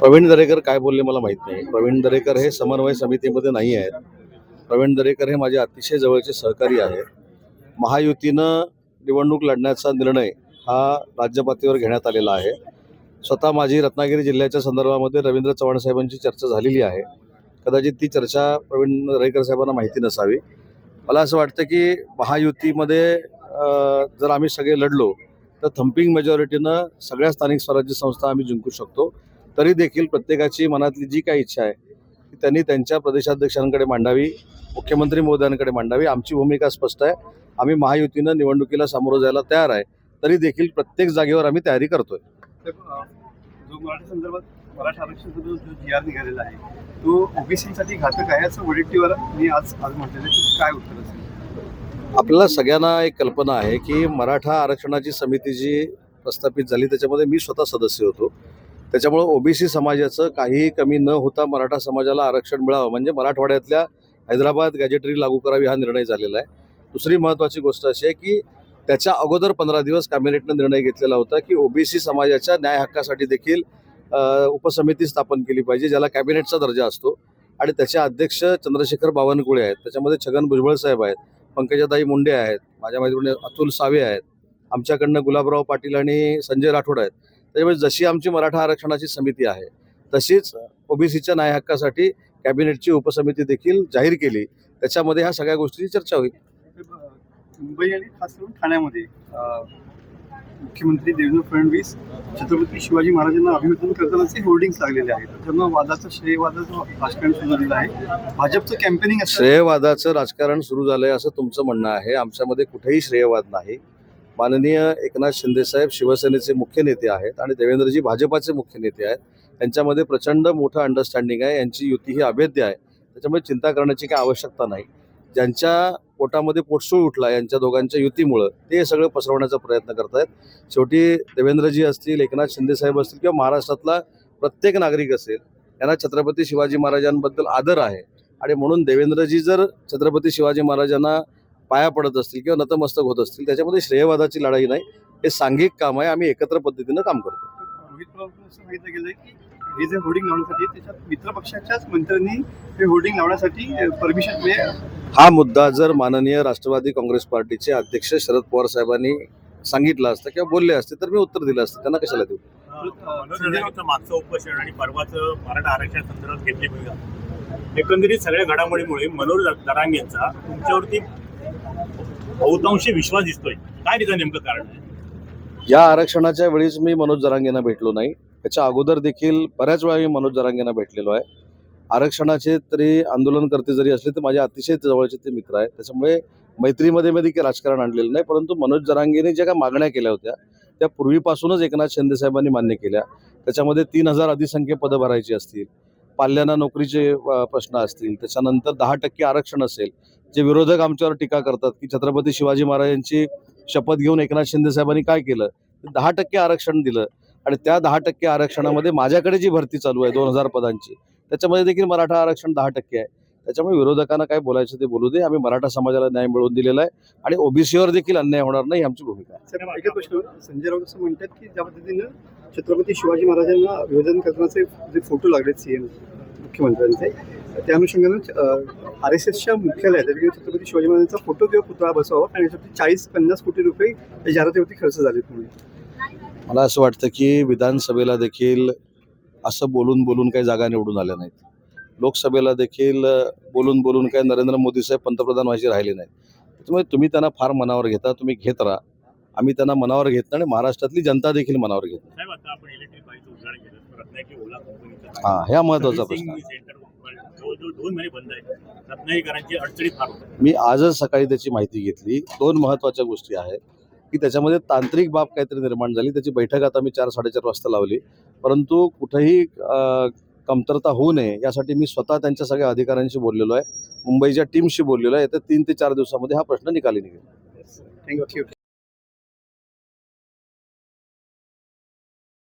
प्रवीण दरेकर काय बोलले मला माहीत नाही. प्रवीण दरेकर हे समन्वय समितीमध्ये नाही आहेत. प्रवीण दरेकर हे माझे अतिशय जवळचे सहकारी आहेत. महायुतीनं निवडणूक लढण्याचा निर्णय हा राज्यपातळीवर घेण्यात आलेला आहे. स्वतः माझी रत्नागिरी जिल्ह्याच्या संदर्भामध्ये रवींद्र चव्हाण साहेबांची चर्चा झालेली आहे. कदाचित ती चर्चा प्रवीण दरेकर साहेबांना माहिती नसावी. मला असं वाटतं की महायुतीमध्ये जर आम्ही सगळे लढलो तर थम्पिंग मेजॉरिटीनं सगळ्या स्थानिक स्वराज्य संस्था आम्ही जिंकू शकतो. तरी देखील प्रत्येकाची मनातली जी काही इच्छा आहे ती त्यांनी त्यांच्या प्रदेशाध्यक्षांकडे मांडावी मुख्यमंत्री महोदयांकडे मांडावी. आमची भूमिका स्पष्ट आहे. आम्ही महायुतीनं निवडणुकीला सामोरं जायला तयार आहे. तरी देखील प्रत्येक जागेवर आम्ही तयारी करतोय. जो मराठा संदर्भात मराठा आरक्षणाचा जो जी आर निघालेला आहे तो ओबीसीसाठी घातक आहे असं वडेट्टीवार मी आज म्हटलेलं काय उत्तर असेल? आपल्याला सगळ्यांना एक कल्पना आहे की मराठा आरक्षणाची समिती जी प्रस्थापित झाली त्याच्यामध्ये मी स्वतः सदस्य होतो. त्याच्यामुळे ओबीसी समाजाचं काहीही कमी न होता मराठा समाजाला आरक्षण मिळावं. म्हणजे मराठवाड्यातल्या हैदराबाद गॅजेटरी लागू करावी हा निर्णय झालेला आहे. दुसरी महत्त्वाची गोष्ट अशी आहे की त्याच्या अगोदर पंधरा दिवस कॅबिनेटनं निर्णय घेतलेला होता की ओबीसी समाजाच्या न्याय हक्कासाठी देखील उपसमिती स्थापन केली पाहिजे ज्याला कॅबिनेटचा दर्जा असतो. आणि त्याचे अध्यक्ष चंद्रशेखर बावनकुळे आहेत. त्याच्यामध्ये छगन भुजबळ साहेब आहेत पंकजाताई मुंडे आहेत माझ्या मैत्रिणी अतुल सावे आहेत आमच्याकडनं गुलाबराव पाटील आणि संजय राठोड आहेत. त्याच्यामुळे जशी आमची मराठा आरक्षणाची समिती आहे तशीच ओबीसीच्या न्याय हक्कासाठी कॅबिनेटची उपसमिती देखील जाहीर केली. त्याच्यामध्ये ह्या सगळ्या गोष्टीची चर्चा होईल. मुंबई आणि खास करून ठाण्यामध्ये मुख्यमंत्री देवेंद्र फडणवीस छत्रपती शिवाजी महाराजांना अभिवादन करतानाचे होर्डिंग्स लागलेले आहेत त्यामुळे वादाचं श्रेयवादाचं राजकारण सुरू झालेलं आहे. भाजपचं कॅम्पेनिंग श्रेयवादाचं राजकारण सुरू झालंय असं तुमचं म्हणणं आहे. आमच्यामध्ये कुठेही श्रेयवाद नाही. माननीय एकनाथ शिंदेसाहेब शिवसेनेचे मुख्य नेते आहेत आणि देवेंद्रजी भाजपाचे मुख्य नेते आहेत. त्यांच्यामध्ये प्रचंड मोठं अंडरस्टँडिंग आहे. यांची युती ही अभेद्य आहे. त्याच्यामुळे चिंता करण्याची काही आवश्यकता नाही. ज्यांच्या पोटामध्ये पोटसूळ उठला यांच्या दोघांच्या युतीमुळं ते सगळं पसरवण्याचा प्रयत्न करत आहेत. शेवटी देवेंद्रजी असतील एकनाथ शिंदेसाहेब असतील किंवा महाराष्ट्रातला प्रत्येक नागरिक असेल यांना छत्रपती शिवाजी महाराजांबद्दल आदर आहे. आणि म्हणून देवेंद्रजी जर छत्रपती शिवाजी महाराजांना पाया पडत असतील किंवा नतमस्तक होत असतील त्याच्यामध्ये श्रेयवादाची लढाई नाही. हे सांघिक काम आहे. आम्ही एकत्र पद्धतीनं काम करतो. सांगितलं गेलं की हे जे होर्डिंग लावण्यासाठी त्याच्यात मित्र पक्षाच्याच मंत्र्यांनी हे होर्डिंग लावण्यासाठी परमिशन म्हणजे हा मुद्दा जर माननीय राष्ट्रवादी काँग्रेस पार्टीचे अध्यक्ष शरद पवार साहेबांनी सांगितलं असतं किंवा बोलले असते तर मी उत्तर दिलं असतं. त्यांना कशाला देऊ? मागचं उपोषण आणि परवाचं मराठा आरक्षण संदर्भात घेतली एकंदरीत सगळ्या घडामोडीमुळे मनोज दरांगेंचा तुमच्यावरती बहुतांशी विश्वास दिसतोय. काय तिथं नेमकं कारण आहे? या आरक्षणाच्या वेळीच मी मनोज जरांगेंना भेटलो नाही. त्याच्या अगोदर देखील बऱ्याच वेळा मी मनोज जरांगेंना भेटलेलो आहे. आरक्षणाचे तरी आंदोलनकर्ते जरी असले तर माझे अतिशय जवळचे ते मित्र आहेत. त्याच्यामुळे मैत्रीमध्ये मध्ये काही राजकारण आणलेलं नाही. परंतु मनोज जरांगेने ज्या काही मागण्या केल्या होत्या त्या पूर्वीपासूनच एकनाथ शिंदे साहेबांनी मान्य केल्या. त्याच्यामध्ये तीन हजार अधिसंख्य पदं भरायची असतील पाल्यांना नोकरीचे प्रश्न असतील त्याच्यानंतर दहा टक्के आरक्षण असेल जे विरोधक आमच्यावर टीका करतात की छत्रपती शिवाजी महाराजांची शपथ घेऊन एकनाथ शिंदे साहेबांनी काय केलं? दहा टक्के आरक्षण दिलं आणि त्या दहा टक्के आरक्षणामध्ये माझ्याकडे जी भरती चालू आहे दोन हजार पदांची त्याच्यामध्ये देखील मराठा आरक्षण दहा टक्के आहे. त्याच्यामुळे विरोधकांना काय बोलायचं ते बोलू दे. आम्ही मराठा समाजाला न्याय मिळवून दिलेला आहे आणि ओबीसीवर देखील अन्याय होणार नाही आमची भूमिका आहे. प्रश्न संजय राऊत असं म्हणतात की ज्या पद्धतीनं छत्रपती शिवाजी महाराजांना अभिवादन करण्याचे जे फोटो लागलेत सीएम मुख्यमंत्र्यांचे. त्या अनुषंगानं आर एस एसच्या मुख्यालयात छत्रपती शिवाजी महाराजांचा फोटो किंवा पुतळा बसवावा आणि यासाठी चाळीस पन्नास कोटी रुपये या जाहिरातीवरती खर्च झालेत म्हणून. मला असं वाटतं की विधानसभेला देखील असं बोलून बोलून काही जागा निवडून आल्या नाहीत. लोकसभेला देखील बोलून बोलून काही नरेंद्र मोदी साहेब पंतप्रधान व्हायचे राहिले नाहीत. त्याच्यामुळे तुम्ही त्यांना फार मनावर घेता तुम्ही घेत राहा. आम्ही त्यांना मनावर घेत नाही आणि महाराष्ट्रातली जनता देखील मनावर घेत नाही. हा ह्या महत्त्वाचा प्रश्न मी आजच सकाळी त्याची माहिती घेतली. दोन महत्त्वाच्या गोष्टी आहेत. की त्याच्यामध्ये तांत्रिक बाब काहीतरी निर्माण झाली. त्याची बैठक आता मी चार साडेचार वाजता लावली. परंतु कुठेही कमतरता होऊ नये यासाठी मी स्वतः त्यांच्या सगळ्या अधिकाऱ्यांशी बोललेलो आहे. मुंबईच्या टीमशी बोललेलो आहे. येत्या तीन ते चार दिवसामध्ये हा प्रश्न निकाली निघेल. थँक्यू